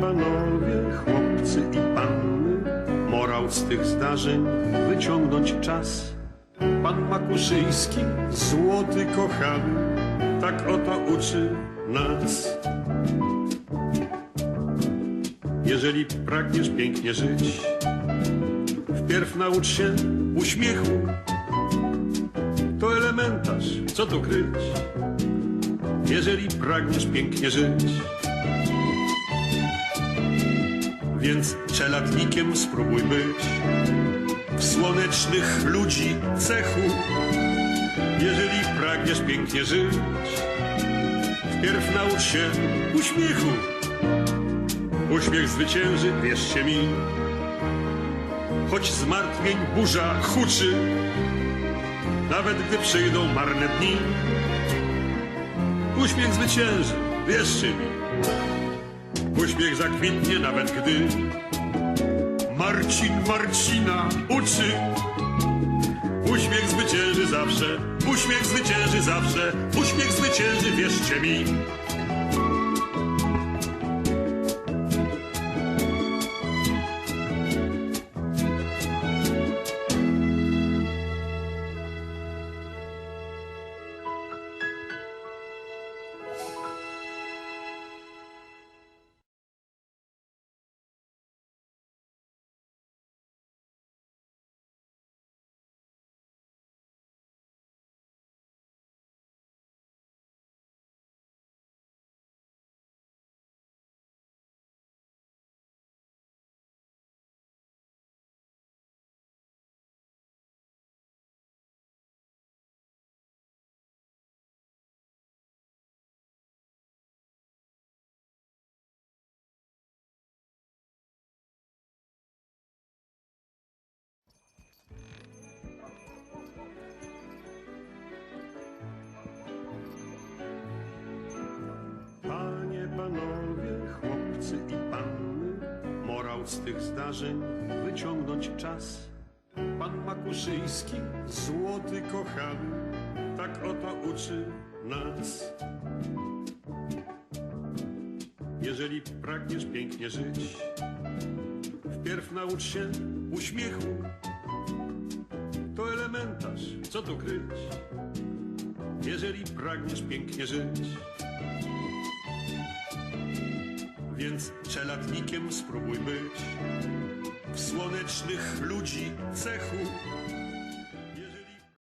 panowie, chłopcy i panny, morał z tych zdarzeń wyciągnąć czas. Pan Makuszyński, złoty kochany, tak oto uczy nas. Jeżeli pragniesz pięknie żyć, wpierw naucz się uśmiechu. To elementarz, co tu kryć? Jeżeli pragniesz pięknie żyć, więc czeladnikiem spróbuj być w słonecznych ludzi cechu. Jeżeli pragniesz pięknie żyć, wpierw naucz się uśmiechu. Uśmiech zwycięży, wierzcie mi, choć zmartwień burza huczy, nawet gdy przyjdą marne dni. Uśmiech zwycięży, wierzcie mi. Uśmiech zakwitnie, nawet gdy Marcin Marcina uczy. Uśmiech zwycięży zawsze, uśmiech zwycięży zawsze, uśmiech zwycięży, wierzcie mi. Panowie, chłopcy i panny, morał z tych zdarzeń wyciągnąć czas. Pan Makuszyński, złoty kochany, tak oto uczy nas. Jeżeli pragniesz pięknie żyć, wpierw naucz się uśmiechu. To elementarz, co tu kryć? Jeżeli pragniesz pięknie żyć, więc czeladnikiem spróbuj być w słonecznych ludzi cechu.